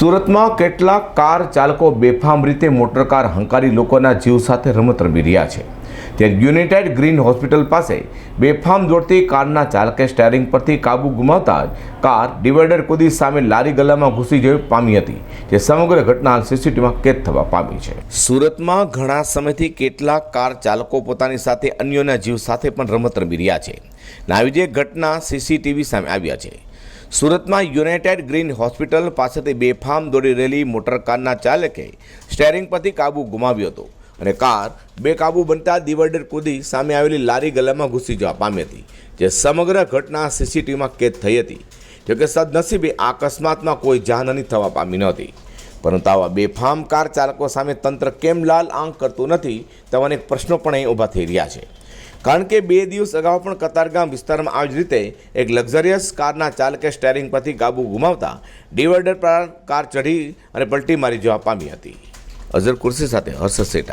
સુરતમાં કેટલાક કાર ચાલકો બેફામ રીતે મોટરકાર હંકારી લોકોના જીવ સાથે રમત રમી રહ્યા છે. ત્યારે યુનાઇટેડ ગ્રીન હોસ્પિટલ પાસે બેફામ દોડતી કારના ચાલકે સ્ટેરિંગ પરથી કાબુ ગુમાવતા જ કાર ડિવાઈડર કુદી સામે લારી ગલામાં ઘૂસી જવી પામી હતી, જે સમગ્ર ઘટના સીસીટીવીમાં કેદ થવા પામી છે. સુરતમાં ઘણા સમયથી કેટલાક કાર ચાલકો પોતાની સાથે અન્યોના જીવ સાથે પણ રમત રમી રહ્યા છે. નાવી જે ઘટના સીસીટીવી સામે આવ્યા છે. સુરતમાં યુનાઇટેડ ગ્રીન હોસ્પિટલ પાસેથી બેફામ દોડી રહેલી મોટરકારના ચાલકે સ્ટેરિંગ પરથી કાબુ ગુમાવ્યો હતો. અને કાર બેકાબુ બનતા ડિવાઈડર કૂદી સામે આવેલી લારી ગલામાં ઘૂસી જવા પામી હતી, જે સમગ્ર ઘટના સીસીટીવીમાં કેદ થઈ હતી. જોકે સદનસીબે આ અકસ્માતમાં કોઈ જાનહાની થવા પામી નહોતી પરંતુ આવા બેફામ કાર ચાલકો સામે તંત્ર કેમ લાલ આંક કરતું નથી તેવા અનેક પ્રશ્નો પણ અહીં ઊભા થઈ રહ્યા છે. કારણ કે બે દિવસ અગાઉ પણ કતારગામ વિસ્તારમાં આવી જ રીતે એક લક્ઝરિયસ કારના ચાલકે સ્ટેરિંગ પરથી કાબુ ગુમાવતા ડિવાઈડર પર કાર ચઢી અને પલટી મારી જવા પામી હતી. અઝર કુર્સી સાથે હર્ષ સેટા.